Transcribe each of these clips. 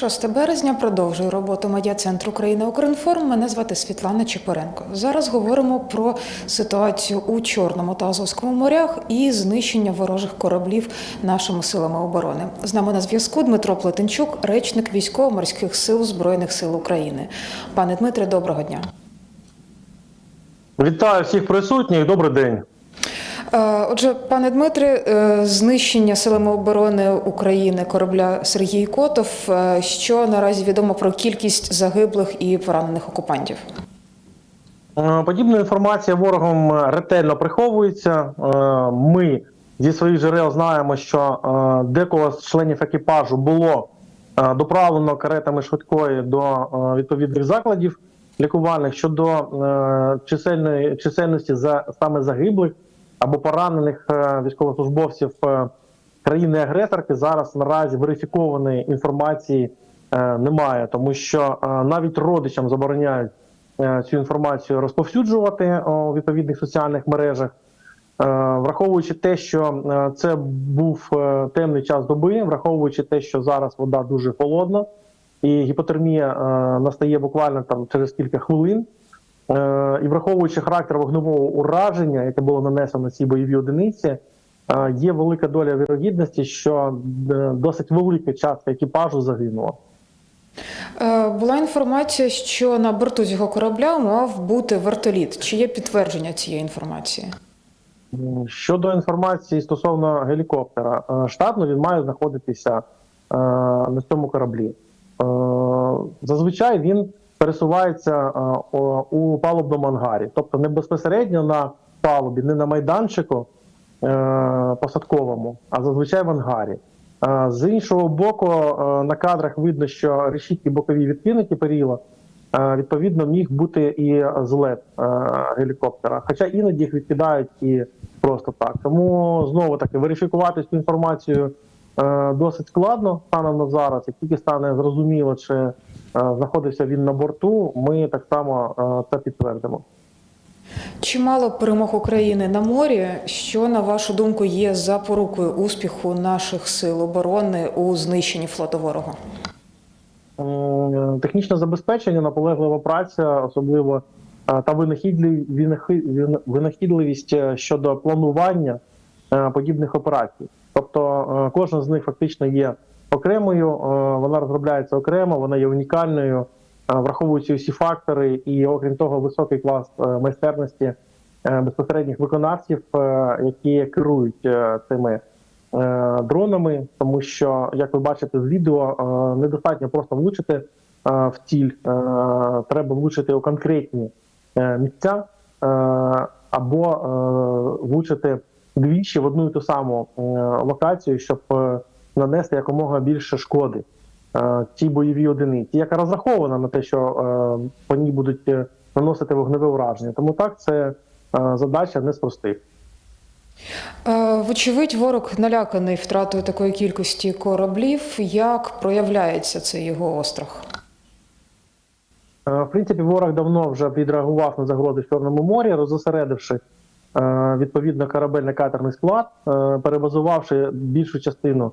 6 березня продовжує роботу медіа-центру України Укрінформ. Мене звати Світлана Чепуренко. Зараз говоримо про ситуацію у Чорному та Азовському морях і знищення ворожих кораблів нашими силами оборони. З нами на зв'язку Дмитро Плетенчук, речник військово-морських сил Збройних сил України. Пане Дмитре, доброго дня. Вітаю всіх присутніх. Добрий день. Е, Отже, пане Дмитре, е, знищення силами оборони України корабля Сергій Котов. Е, Що наразі відомо про кількість загиблих і поранених окупантів? Подібна інформація ворогом ретельно приховується. Ми зі своїх джерел знаємо, що декого з членів екіпажу було доправлено каретами швидкої до відповідних закладів лікувальних щодо чисельної чисельності за саме загиблих або поранених е, військовослужбовців е, країни-агресорки. Зараз наразі верифікованої інформації е, немає, тому що навіть родичам забороняють цю інформацію розповсюджувати у відповідних соціальних мережах. Враховуючи те, що це був темний час доби, враховуючи те, що зараз вода дуже холодна, і гіпотермія настає буквально там через кілька хвилин, і враховуючи характер вогневого ураження, яке було нанесено цій бойовій одиниці, е, є велика доля вірогідності, що е, досить велика частка екіпажу загинула. Е, Була інформація, що на борту цього корабля мав бути вертоліт. Чи є підтвердження цієї інформації? Щодо інформації стосовно гелікоптера, е, штатно він має знаходитися е, на цьому кораблі. Е, Зазвичай він пересувається е, у палубному ангарі, тобто не безпосередньо на палубі, не на майданчику е, посадковому, а зазвичай в ангарі. Е, З іншого боку, на кадрах видно, що решітки бокові відкинуті перила. Е, Відповідно, міг бути і злет гелікоптера. Хоча іноді їх відкидають і просто так. Тому знову таки верифікувати цю інформацію досить складно станом на зараз. Як тільки стане зрозуміло, чи знаходився він на борту, ми так само е, це підтвердимо. Чимало перемог України на морі. Що на вашу думку є запорукою успіху наших сил оборони у знищенні флоту ворога? Технічне забезпечення, наполеглива праця, особливо е, та винахідливість е, щодо планування е, подібних операцій. Тобто е, кожна з них фактично є окремою, е, вона розробляється окремо, вона є унікальною, е, враховуючи всі фактори, і окрім того, високий клас е, майстерності безпосередніх виконавців, які керують цими дронами, тому що, як ви бачите з відео, недостатньо просто влучити в ціль, треба влучити у конкретні місця або влучити двічі в одну і ту саму локацію, щоб нанести якомога більше шкоди е, цій бойовій одиниці, яка розрахована на те, що е, по ній будуть е, наносити вогневе ураження. Тому так це задача не з простих. Вочевидь, ворог наляканий втратою такої кількості кораблів. Як проявляється цей його острах? В принципі, ворог давно вже відреагував на загрози в Чорному морі, розосередивши відповідно корабельно-катерний склад, перебазувавши більшу частину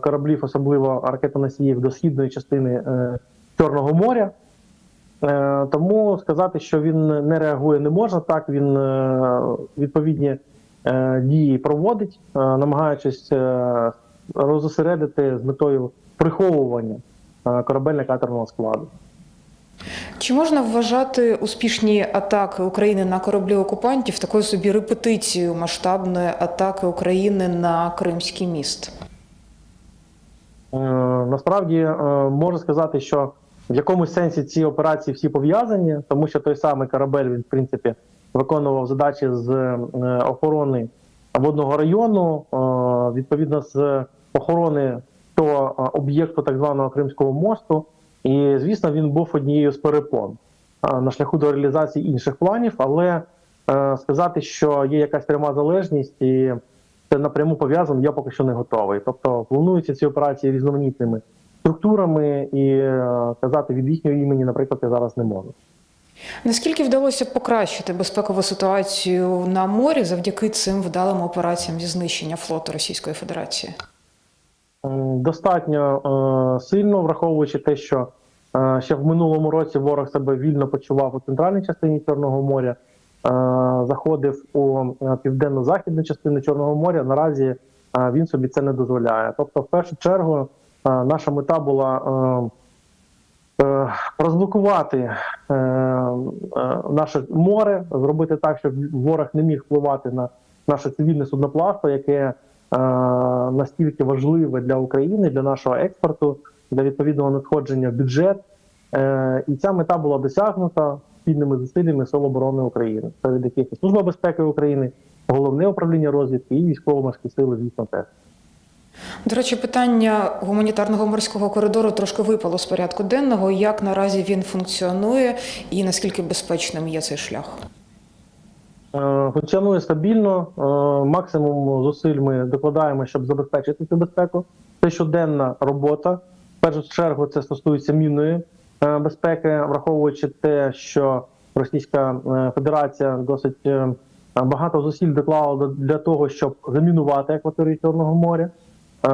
кораблів, особливо ракетоносіїв, до східної частини е, Чорного моря. Е, Тому сказати, що він не реагує, не можна. Так він е, відповідні е, дії проводить, е, намагаючись е, розосередити з метою приховування е, корабельно-катерного складу. Чи можна вважати успішні атаки України на кораблі окупантів такою собі репетицією масштабної атаки України на Кримський міст? Е, Насправді е, можу сказати, що в якомусь сенсі ці операції всі пов'язані, тому що той самий корабель він, в принципі, виконував задачі з е, охорони водного району, відповідно з охорони того об'єкту так званого Кримського мосту. І, звісно, він був однією з перепон на шляху до реалізації інших планів, але сказати, що є якась пряма залежність і це напряму пов'язано, я поки що не готовий. Тобто плануються ці операції різноманітними структурами, і е, казати від їхнього імені, наприклад, я зараз не можу. Наскільки вдалося покращити безпекову ситуацію на морі завдяки цим вдалим операціям зі знищення флоту Російської Федерації? достатньо е, сильно, враховуючи те, що е, ще в минулому році ворог себе вільно почував у центральній частині Чорного моря, заходив у е, південно-західну частину Чорного моря. Наразі е, він собі це не дозволяє. Тобто, в першу чергу, е, наша мета була. Е, е, Розблокувати е, е, наше море, зробити так, щоб ворог не міг впливати на наше цивільне судноплавство, яке е, настільки важливе для України, для нашого експорту, для відповідного надходження в бюджет. Е, і ця мета була досягнута спільними зусиллями Сил оборони України, серед яких і Служба безпеки України, головне управління розвідки і військово-морські сили, звісно, теж. До речі, питання гуманітарного морського коридору трошки випало з порядку денного. Як наразі він функціонує і наскільки безпечним є цей шлях? Е, Функціонує стабільно. е, Максимум зусиль ми докладаємо, щоб забезпечити цю безпеку. Це щоденна робота. В першу чергу це стосується мінної безпеки, враховуючи те, що Російська е, Федерація досить е, багато зусиль доклала до- для того, щоб замінувати акваторію Чорного моря. Е,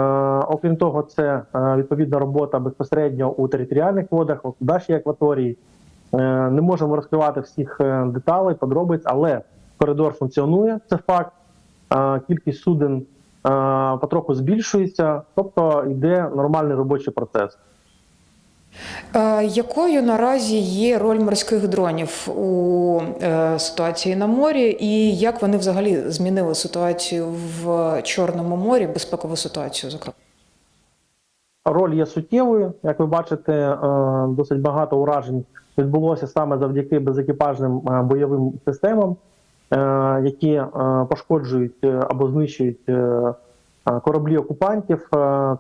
Окрім того, це е, відповідна робота безпосередньо у територіальних водах, у нашій акваторії. Е, Не можемо розкривати всіх е, деталей, подробиць, але коридор функціонує, це факт. Е, Кількість суден е, потроху збільшується, тобто йде нормальний робочий процес. Е, Якою наразі є роль морських дронів у е, ситуації на морі, і як вони взагалі змінили ситуацію в Чорному морі, безпекову ситуацію, зокрема? Роль є суттєвою. Як ви бачите, е, досить багато уражень відбулося саме завдяки безекіпажним бойовим системам, які пошкоджують або знищують кораблі окупантів.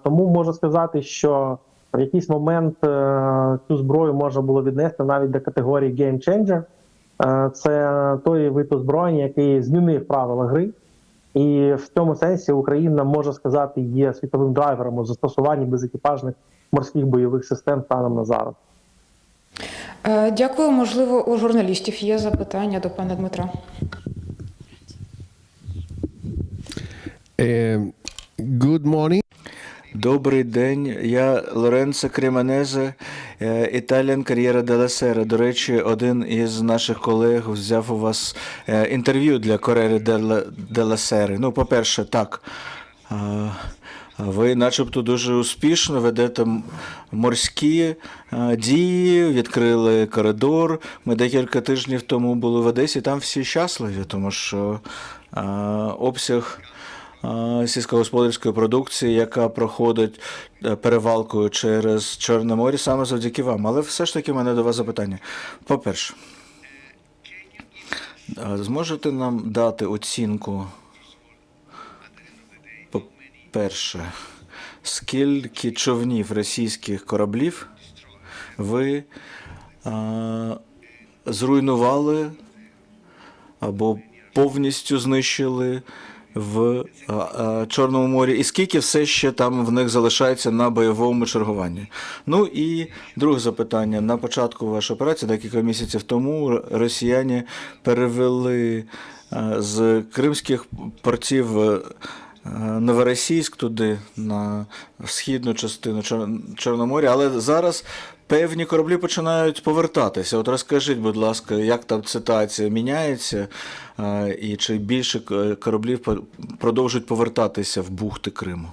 Тому можу сказати, що в якийсь момент е, цю зброю можна було віднести навіть до категорії Game Changer. Е, Це той вид озброєння, який змінив правила гри. І в цьому сенсі Україна може сказати є світовим драйвером у застосуванні безекіпажних морських бойових систем станом на зараз. Е, Дякую. Можливо, у журналістів є запитання до пана Дмитра. Good morning. Добрий день, я Лоренцо Креманезе, е, Італіан Кар'єра Делла Сера. До речі, один із наших колег взяв у вас е, інтерв'ю для Корери Делла Сери. Ну, по-перше, так. е, Ви, начебто, дуже успішно ведете морські дії, відкрили коридор. Ми декілька тижнів тому були в Одесі, там всі щасливі, тому що обсяг сільськогосподарської продукції, яка проходить е, перевалкою через Чорне море, саме завдяки вам. Але все ж таки в мене до вас запитання. По-перше, е, зможете нам дати оцінку? По-перше, скільки човнів російських кораблів ви е, зруйнували або повністю знищили в а, а, Чорному морі, і скільки все ще там в них залишається на бойовому чергуванні? Ну і друге запитання. На початку вашої операції, декілька місяців тому, росіяни перевели з кримських портів. е, е, Новоросійськ туди на східну частину Чор- Чорного моря, але зараз певні кораблі починають повертатися. От розкажіть, будь ласка, як там ситуація міняється, е, і чи більше кораблів продовжують повертатися в бухти Криму?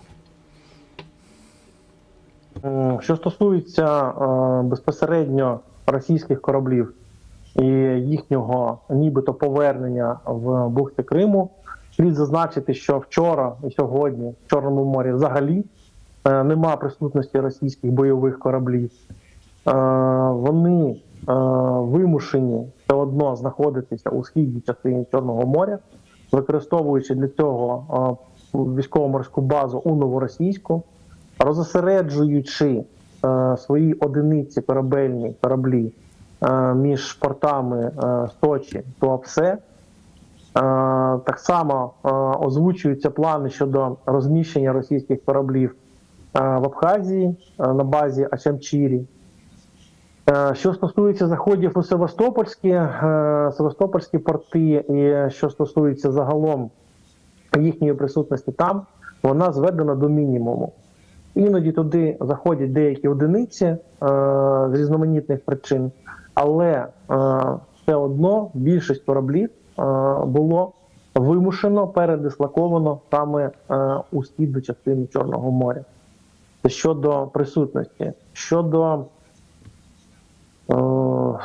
Що стосується е, безпосередньо російських кораблів і їхнього нібито повернення в бухти Криму, слід зазначити, що вчора і сьогодні в Чорному морі взагалі е, нема присутності російських бойових кораблів. Е, Вони е, вимушені все одно знаходитися у східній частині Чорного моря, використовуючи для цього е, військово-морську базу у новоросійську розосереджуючи свої одиниці корабельні кораблі між портами Сочі Туапсе. Так само озвучуються плани щодо розміщення російських кораблів в Абхазії на базі Ачамчірі. Е, Що стосується заходів у Севастопольські, е, Севастопольські порти, і що стосується загалом їхньої присутності там, вона зведена до мінімуму. Іноді туди заходять деякі одиниці е, з різноманітних причин, але все одно більшість кораблів було вимушено передислоковано саме е, у східну частину Чорного моря. Щодо присутності. Щодо. Е,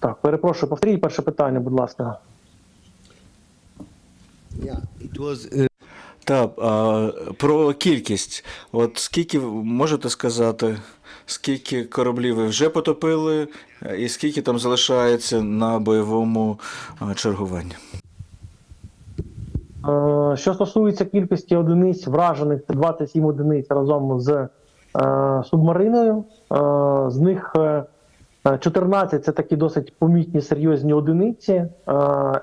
так, перепрошую, повторіть перше питання, будь ласка. Yeah, it was. Uh, Так, а, про кількість. От скільки ви можете сказати, скільки кораблів ви вже потопили, е, і скільки там залишається на бойовому чергуванні? Е, Що стосується кількості одиниць вражених, це 27 одиниць разом з е, субмариною. Е, з них е, 14 це такі досить помітні серйозні одиниці е,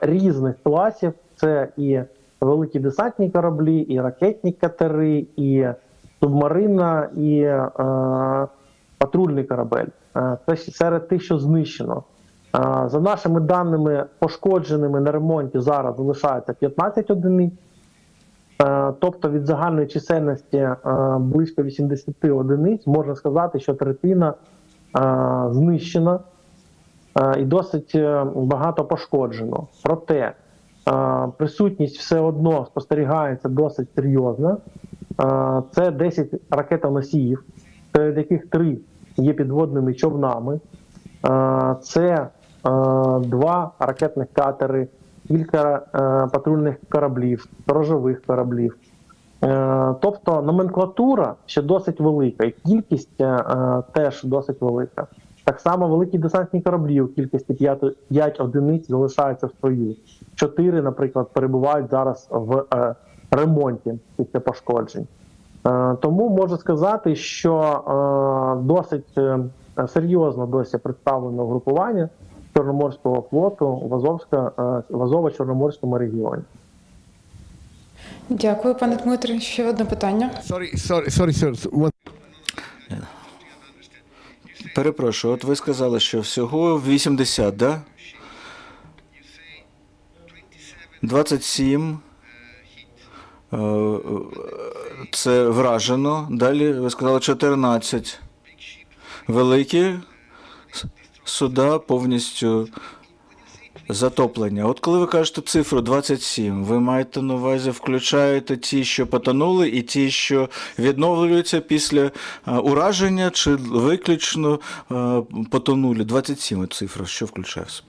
різних класів. Це і великі десантні кораблі, і ракетні катери, і субмарина, і е, патрульний корабель. Е, Це серед тих, що знищено. Е, За нашими даними, пошкодженими на ремонті зараз залишається 15 одиниць. Е, Тобто від загальної чисельності е, близько 80 одиниць можна сказати, що третина е, знищена е, і досить е, багато пошкоджено. Проте присутність все одно спостерігається досить серйозна. Це 10 ракетоносіїв, серед яких 3 є підводними човнами. Це два ракетних катери, кілька патрульних кораблів, сторожових кораблів. Е, Тобто номенклатура ще досить велика, і кількість е, е, теж досить велика. Так само великі десантні кораблі у кількості 5, 5 одиниць залишаються в строю. Чотири, наприклад, перебувають зараз в ремонті після пошкоджень. Тому можу сказати, що досить серйозно досі представлено групування Чорноморського флоту в Азовська в Азово-Чорноморському регіоні. Дякую, пане Дмитре. Ще одне питання. sorry, sorry, sorry, sir. One, Перепрошую, от ви сказали, що всього 80, да? 27. е, е, Це вражено. Далі ви сказали 14. Великі с- суда повністю затоплення. От коли ви кажете цифру 27, ви маєте на увазі, включаєте ті, що потонули, і ті, що відновлюються після е, ураження, чи виключно е, потонулі? 27 цифра, що включає в себе?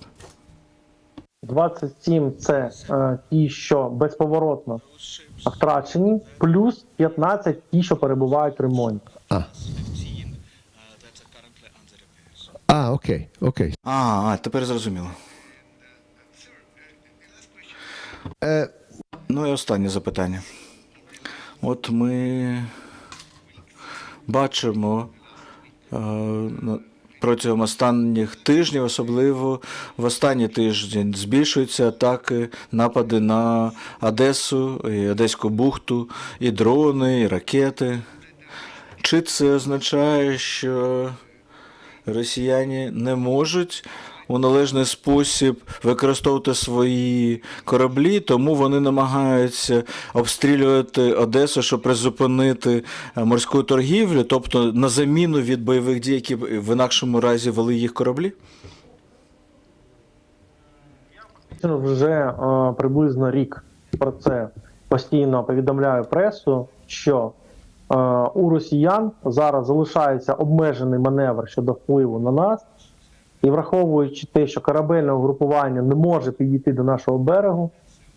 27 це е, ті, що безповоротно втрачені, плюс 15 ті, що перебувають в ремонті. ah. Ah, okay, okay. А, а тепер зрозуміло. Uh, Ну і останнє запитання. От ми бачимо е, протягом останніх тижнів, особливо в останній тиждень, збільшуються атаки, напади на Одесу, і Одеську бухту, і дрони, і ракети. Чи це означає, що росіяни не можуть у належний спосіб використовувати свої кораблі, тому вони намагаються обстрілювати Одесу, щоб призупинити е, морську торгівлю, тобто на заміну від бойових дій, які в інакшому разі вели їх кораблі? Вже е, приблизно рік про це постійно повідомляю пресу, що е, у росіян зараз залишається обмежений маневр щодо впливу на нас, і враховуючи те, що корабельне угрупування не може підійти до нашого берегу,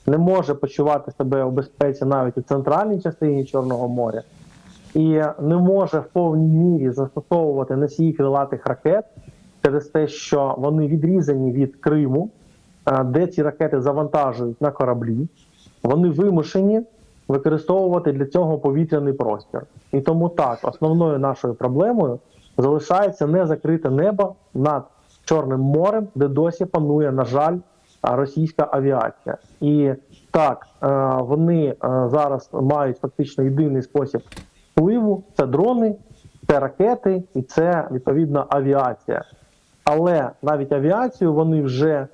не може почувати себе у безпеці навіть у центральній частині Чорного моря, і не може в повній мірі застосовувати носії крилатих ракет через те, що вони відрізані від Криму, е, де ці ракети завантажують на кораблі, вони вимушені використовувати для цього повітряний простір. І тому так, основною нашою проблемою залишається незакрите небо над Чорним морем, де досі панує, на жаль, російська авіація. І так, е, вони е, зараз мають фактично єдиний спосіб впливу: це дрони, це ракети і це відповідно авіація. Але навіть авіацію вони вже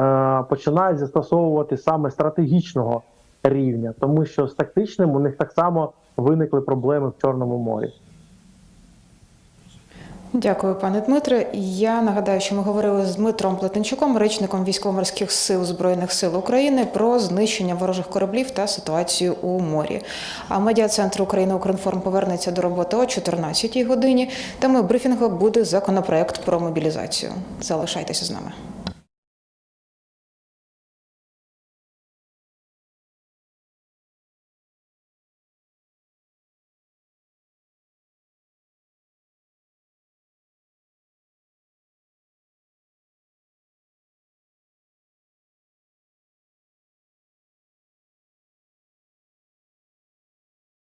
е, починають застосовувати саме стратегічного рівня, тому що з тактичним у них так само виникли проблеми в Чорному морі. Дякую, пане Дмитре. Я нагадаю, що ми говорили з Дмитром Плетенчуком, речником військово-морських сил Збройних сил України, про знищення ворожих кораблів та ситуацію у морі. А медіа-центр України Укрінформ повернеться до роботи о 14 годині. Темою брифінгу буде законопроект про мобілізацію. Залишайтеся з нами.